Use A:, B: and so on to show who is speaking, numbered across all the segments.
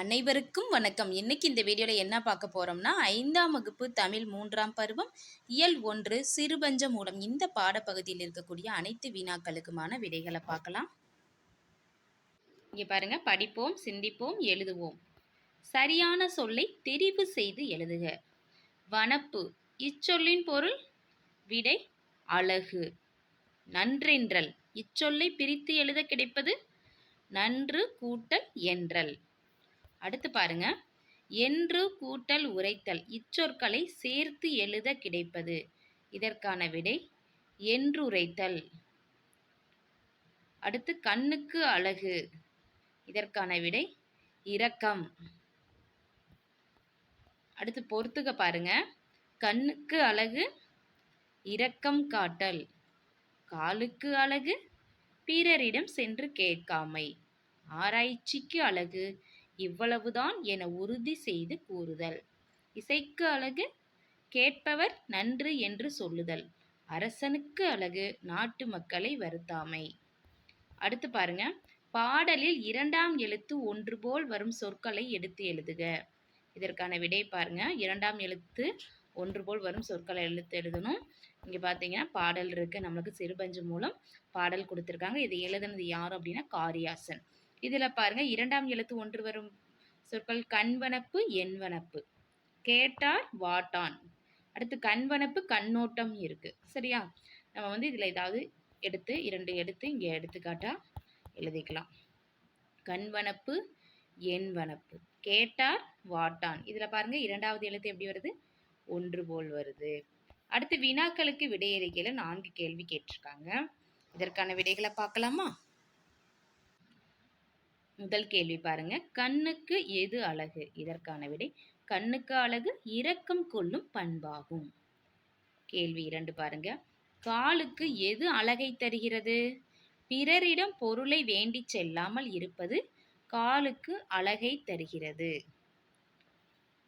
A: அனைவருக்கும் வணக்கம். இன்னைக்கு இந்த வீடியோவில் என்ன பார்க்க போகிறோம்னா ஐந்தாம் வகுப்பு தமிழ் மூன்றாம் பருவம் இயல் ஒன்று சிறுபஞ்ச மூலம் இந்த பாடப்பகுதியில் இருக்கக்கூடிய அனைத்து வினாக்களுக்குமான விடைகளை பார்க்கலாம். இங்கே பாருங்க. படிப்போம் சிந்திப்போம் எழுதுவோம். சரியான சொல்லை தெரிவு செய்து எழுதுக. வனப்பு இச்சொல்லின் பொருள் விடை அழகு. நன்றென்றல் இச்சொல்லை பிரித்து எழுத கிடைப்பது நன்று கூட்டல் என்றல். அடுத்து பாருங்க. என்று கூட்டல் உரைத்தல் இச்சொற்களை சேர்த்து எழுத கிடைப்பது. இதற்கான விடை என்றுரைத்தல் அடுத்து கண்ணுக்கு அழகு இதற்கான விடை இரக்கம் அடுத்து பொறுத்துக்க பாருங்க. கண்ணுக்கு அழகு இரக்கம் காட்டல் காலுக்கு அழகு பிறரிடம் சென்று கேட்காமை ஆராய்ச்சிக்கு அழகு இவ்வளவுதான் என உறுதி செய்து கூறுதல். இசைக்கு அழகு கேட்பவர் நன்று என்று சொல்லுதல். அரசனுக்கு அழகு நாட்டு மக்களை வருத்தாமை. அடுத்து பாருங்க. பாடலில் இரண்டாம் எழுத்து ஒன்று போல் வரும் சொற்களை எடுத்து எழுதுக. இதற்கான விடை பாருங்க. இரண்டாம் எழுத்து ஒன்று போல் வரும் சொற்களை எழுத்து எழுதணும். இங்கே பார்த்தீங்கன்னா பாடல் இருக்குது நம்மளுக்கு சிறுபஞ்சு மூலம் பாடல் கொடுத்துருக்காங்க. இதை எழுதுனது யார் அப்படின்னா காரியாசன். இதில் பாருங்க இரண்டாம் எழுத்து ஒன்று வரும் சொற்கள் கண்வனப்பு எண்வனப்பு. கேட்டார் வாட்டான். அடுத்து கண்வனப்பு கண்ணோட்டம் இருக்கு. சரியா? நம்ம வந்து இதில் ஏதாவது எடுத்து இரண்டு எடுத்து இங்கே எடுத்துக்காட்டாக எழுதிக்கலாம். கண்வனப்பு எண்வனப்பு. கேட்டார் வாட்டான். இதில் பாருங்க இரண்டாவது எழுத்து எப்படி வருது? ஒன்று போல் வருது. அடுத்து வினாக்களுக்கு விடையறிக்கையில் நான்கு கேள்வி கேட்டிருக்காங்க. இதற்கான விடைகளை பார்க்கலாமா? முதல் கேள்வி பாருங்க. கண்ணுக்கு எது அழகு? இதற்கான விடை கண்ணுக்கு அழகு இரக்கம் கொள்ளும் பண்பாகும். கேள்வி இரண்டு பாருங்க. காலுக்கு எது அழகை தருகிறது? பிறரிடம் பொருளை வேண்டி செல்லாமல் இருப்பது காலுக்கு அழகை தருகிறது.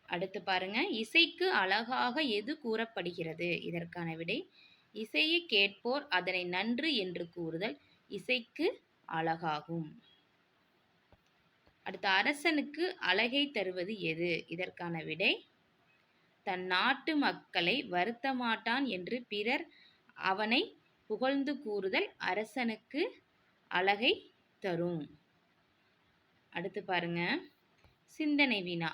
A: அடுத்து பாருங்க. இசைக்கு அழகாக எது கூறப்படுகிறது? இதற்கான விடை இசையை கேட்போர் அதனை நன்று என்று கூறுதல் இசைக்கு அழகாகும். அடுத்த அரசனுக்கு அழகை தருவது எது? இதற்கான விடை தன் நாட்டு மக்களை வருத்த மாட்டான் என்று பிறர் அவனை புகழ்ந்து கூறுதல் அரசனுக்கு அழகை தரும். அடுத்து பாருங்க. சிந்தனை வினா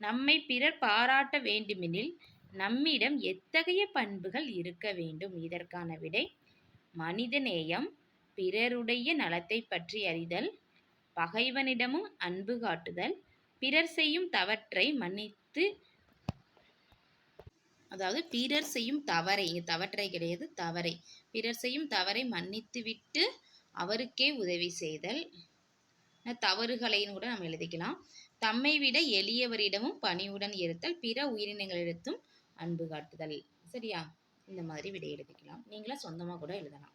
A: நம்மை பிறர் பாராட்ட வேண்டுமெனில் நம்மிடம் எத்தகைய பண்புகள் இருக்க வேண்டும்? இதற்கான விடை மனிதநேயம் பிறருடைய நலத்தை பற்றி அறிதல் பகைவனிடமும் அன்பு காட்டுதல். பிறர் செய்யும் தவற்றை மன்னித்து அதாவது பிறர் செய்யும் தவறை தவற்றை கிடையாது தவறை. பிறர் செய்யும் தவறை மன்னித்து விட்டு அவருக்கே உதவி செய்தல். தவறுகளையும் கூட நம்ம எழுதிக்கலாம். தம்மை விட எளியவரிடமும் பணிவுடன் இருத்தல் பிற உயிரினங்களிடத்தும் அன்பு காட்டுதல். சரியா? இந்த மாதிரி விடை எழுதிக்கலாம். நீங்களா சொந்தமாக கூட எழுதலாம்.